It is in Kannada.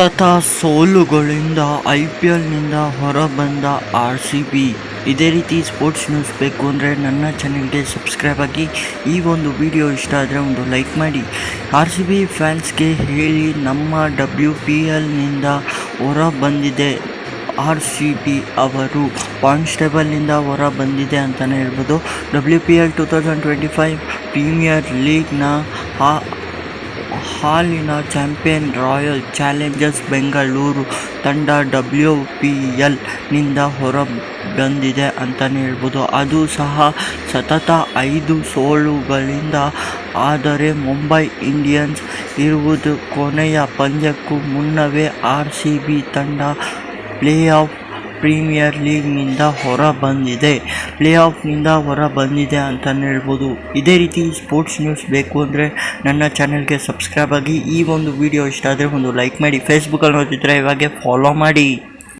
ಸತತ ಸೋಲುಗಳಿಂದ ಐ ಪಿ ಎಲ್ನಿಂದ ಹೊರಬಂದ ಆರ್ ಸಿ ಬಿ. ಇದೇ ರೀತಿ ಸ್ಪೋರ್ಟ್ಸ್ ನ್ಯೂಸ್ ಬೇಕು ಅಂದರೆ ನನ್ನ ಚಾನೆಲ್ಗೆ ಸಬ್ಸ್ಕ್ರೈಬ್ ಆಗಿ ಈ ಒಂದು ವಿಡಿಯೋ ಇಷ್ಟ ಆದರೆ ಒಂದು ಲೈಕ್ ಮಾಡಿ. ಆರ್ ಸಿ ಬಿ ಫ್ಯಾನ್ಸ್ಗೆ ಹೇಳಿ ನಮ್ಮ ಡಬ್ಲ್ಯೂ ಪಿ ಎಲ್ನಿಂದ ಹೊರ ಬಂದಿದೆ ಆರ್ ಸಿ ಬಿ ಅವರು. ಕಾನ್ಸ್ಟೇಬಲ್ನಿಂದ ಟೇಬಲ್ನಿಂದ ಹೊರ ಬಂದಿದೆ ಅಂತಲೇ ಹೇಳ್ಬೋದು. W P L two thousand twenty five premier ಲೀಗ್ನ ಆ ಹಾಲಿನ ಚಾಂಪಿಯನ್ ರಾಯಲ್ ಚಾಲೆಂಜರ್ಸ್ ಬೆಂಗಳೂರು ತಂಡ ಡಬ್ಲ್ಯೂ ಪಿ ಎಲ್ನಿಂದ ಹೊರ ಬಂದಿದೆ ಅಂತಲೇ ಹೇಳ್ಬೋದು. ಅದು ಸಹ ಸತತ ಐದು ಸೋಲುಗಳಿಂದ, ಆದರೆ ಮುಂಬೈ ಇಂಡಿಯನ್ಸ್ ಇರುವುದು ಕೊನೆಯ ಪಂದ್ಯಕ್ಕೂ ಮುನ್ನವೇ ಆರ್ ಸಿ ಬಿ ತಂಡ ಪ್ಲೇ ಆಫ್ ಪ್ರೀಮಿಯರ್ ಲೀಗ್ನಿಂದ ಹೊರ ಬಂದಿದೆ. ಪ್ಲೇ ಆಫ್ನಿಂದ ಹೊರ ಬಂದಿದೆ ಅಂತಲೇ ಹೇಳ್ಬೋದು. ಇದೇ ರೀತಿ ಸ್ಪೋರ್ಟ್ಸ್ ನ್ಯೂಸ್ ಬೇಕು ಅಂದರೆ ನನ್ನ ಚಾನೆಲ್ಗೆ ಸಬ್ಸ್ಕ್ರೈಬ್ ಆಗಿ ಈ ಒಂದು ವಿಡಿಯೋ ಇಷ್ಟ ಆದರೆ ಒಂದು ಲೈಕ್ ಮಾಡಿ. ಫೇಸ್ಬುಕ್ಕಲ್ಲಿ ನೋಡ್ತಿದ್ರೆ ಇವಾಗೆ ಫಾಲೋ ಮಾಡಿ.